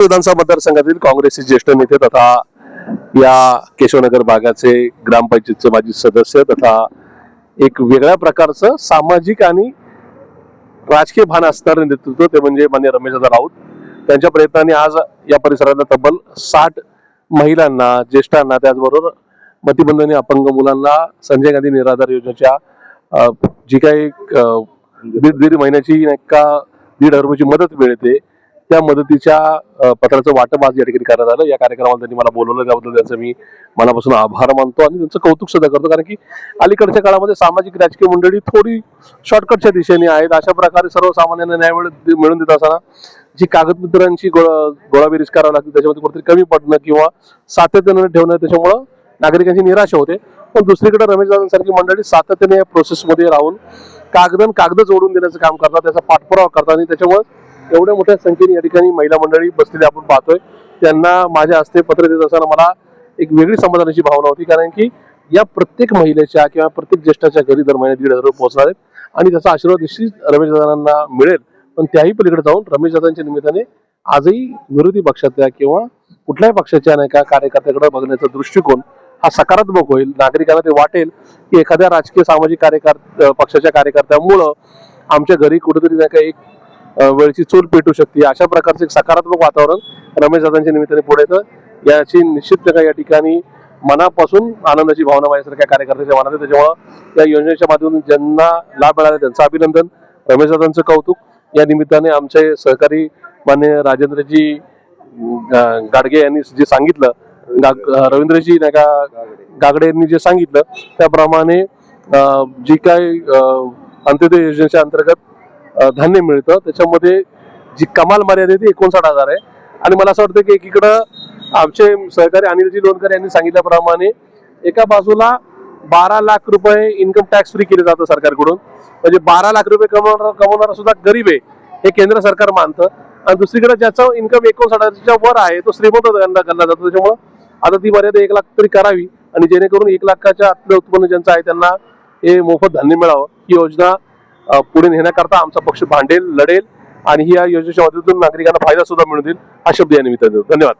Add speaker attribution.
Speaker 1: विधानसभा मतदारसंघातील काँग्रेसचे ज्येष्ठ नेते तथा या केशवनगर भागाचे ग्रामपंचायतचे माजी सदस्य तथा एक वेगळ्या प्रकारचं सामाजिक आणि राजकीय भान असणारे नेतृत्व ते म्हणजे मान्य रमेशदादा राऊत. त्यांच्या प्रयत्नाने आज या परिसरातल्या तब्बल साठ महिलांना ज्येष्ठांना त्याचबरोबर मतिबंधनी अपंग मुलांना संजय गांधी निराधार योजनेच्या जी काही दीड दीड महिन्याची नाही का दीड हजार रुपयाची मदत मिळते. त्या मदतीच्या पत्राचं वाटप आज या ठिकाणी करण्यात आलं. या कार्यक्रमाला त्यांनी मला बोलवलं. त्याबद्दल त्यांचं मी मनापासून आभार मानतो आणि त्यांचं कौतुक सुद्धा करतो. कारण की अलीकडच्या काळामध्ये सामाजिक राजकीय मंडळी थोडी शॉर्टकटच्या दिशेने आहेत. अशा प्रकारे सर्वसामान्यांना न्याय मिळ- मिळवून देत असताना जी कागदपत्रांची गोळा- गोळाबेरीज करावी लागते त्याच्यामध्ये कुठेतरी कमी पडणं किंवा सातत्यानं ठेवणं त्याच्यामुळं नागरिकांची निराशा होते. पण दुसरीकडे रमेश दादांसारखी मंडळी सातत्याने या प्रोसेसमध्ये राहून कागदन कागद जोडून देण्याचं काम करतात. त्याचा पाठपुरावा करतात आणि त्याच्यामुळे एवढ्या मोठ्या संख्येने या ठिकाणी महिला मंडळी बसलेली आपण पाहतोय. त्यांना माझ्या हस्ते पत्र देत असताना मला एक वेगळी समाधानाची भावना होती कारण की या प्रत्येक महिलेच्या किंवा प्रत्येक ज्येष्ठाच्या घरी दर महिन्यात दीड हजार पोहोचणार आहेत आणि त्याचा आशीर्वाद निश्चित रमेश दादांना मिळेल. पण त्याही पलीकडे जाऊन रमेश दादांच्या निमित्ताने आजही विरोधी पक्षातल्या किंवा कुठल्याही पक्षाच्या नाही का कार्यकर्त्याकडे बघण्याचा दृष्टिकोन हा सकारात्मक होईल. नागरिकांना ते वाटेल की एखाद्या राजकीय सामाजिक कार्यकर्त्या पक्षाच्या कार्यकर्त्यामुळं आमच्या घरी कुठेतरी नाही का एक वेळची चूल पेटू शकते. अशा प्रकारचं एक सकारात्मक वातावरण रमेश दादांच्या निमित्ताने पुढे येतं. याची निश्चित या ठिकाणी मनापासून आनंदाची भावना माझ्यासारख्या कार्यकर्त्याच्या मनात आहे त्याच्यामुळं या योजनेच्या माध्यमातून ज्यांना लाभ मिळाला त्यांचं अभिनंदन. रमेश दादांचं कौतुक. या निमित्ताने आमचे सहकारी मान्य राजेंद्रजी गाडगे यांनी जे सांगितलं रवींद्रजी नाही का गागडे यांनी जे सांगितलं त्याप्रमाणे जी काय अंत्योदय योजनेच्या अंतर्गत धान्य मिळतं. त्याच्यामध्ये जी कमाल मर्यादा आहे ती एकोणसाठ हजार आहे. आणि मला असं वाटतं की एकीकडं आमचे सहकारी अनिलजी लोणकर यांनी सांगितल्याप्रमाणे एका बाजूला बारा लाख रुपये इन्कम टॅक्स फ्री केले जातं सरकारकडून. म्हणजे बारा लाख रुपये कमवणारा कमवणारा सुद्धा गरीब आहे हे केंद्र सरकार मानतं. आणि दुसरीकडे ज्याचं इन्कम एकोणसाठ हजारच्या वर आहे तो श्रीमंत गणला जातो. त्याच्यामुळं आता ती मर्यादा एक लाख तरी करावी. आणि जेणेकरून एक लाखाच्या आतलं उत्पन्न ज्यांचं आहे त्यांना हे मोफत धान्य मिळावं. ही योजना पुढे नेण्याकरता आमचा पक्ष भांडेल लढेल आणि ही या योजनेच्या मदतीतून नागरिकांना फायदा सुद्धा मिळून देईल हा शब्द या निमित्ताने धन्यवाद.